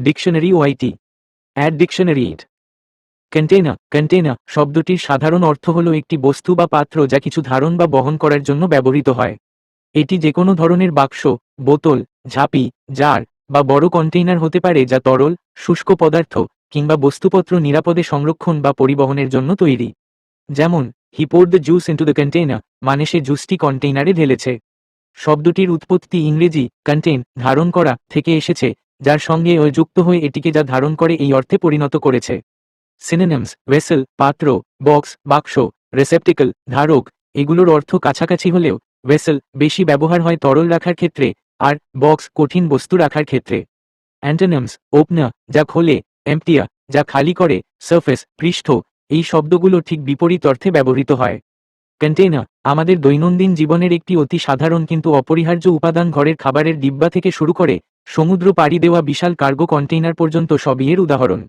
Dictionary YT add dictionary it container container শব্দটির সাধারণ অর্থ হল একটি বস্তু বা পাত্র যা কিছু ধারণ বা বহন করার জন্য ব্যবহৃত হয়। এটি যে কোনো ধরনের বাক্স, বোতল, ঝাঁপি, জার বা বড় কন্টেইনার হতে পারে যা তরল, শুষ্ক পদার্থ কিংবা বস্তুপত্র নিরাপদে সংরক্ষণ বা পরিবহনের জন্য তৈরি। যেমন he pour the juice into the container মানে সে জুসটি কন্টেইনারে ঢেলেছে। শব্দটির উৎপত্তি ইংরেজি কন্টেইন ধারণ করা থেকে এসেছে যার সঙ্গে ও যুক্ত হয়ে এটিকে যা ধারণ করে এই অর্থে পরিণত করেছে। সিনোনিমস ভেসেল পাত্র বক্স বাক্স রেসেপ্টিকল ধারক, এগুলোর অর্থ কাছাকাছি হলেও ভেসেল বেশি ব্যবহার হয় তরল রাখার ক্ষেত্রে আর বক্স কঠিন বস্তু রাখার ক্ষেত্রে। অ্যান্টোনিমস ওপনা যা খোলে এমটিয়া যা খালি করে সারফেস পৃষ্ঠ, এই শব্দগুলো ঠিক বিপরীত অর্থে ব্যবহৃত হয়। কন্টেইনার আমাদের দৈনন্দিন জীবনের একটি অতি সাধারণ কিন্তু অপরিহার্য উপাদান ঘরের খাবারের ডিব্বা থেকে শুরু করে সমুদ্র পাড়ি দেওয়া বিশাল কার্গো কন্টেইনার পর্যন্ত সবই এর উদাহরণ।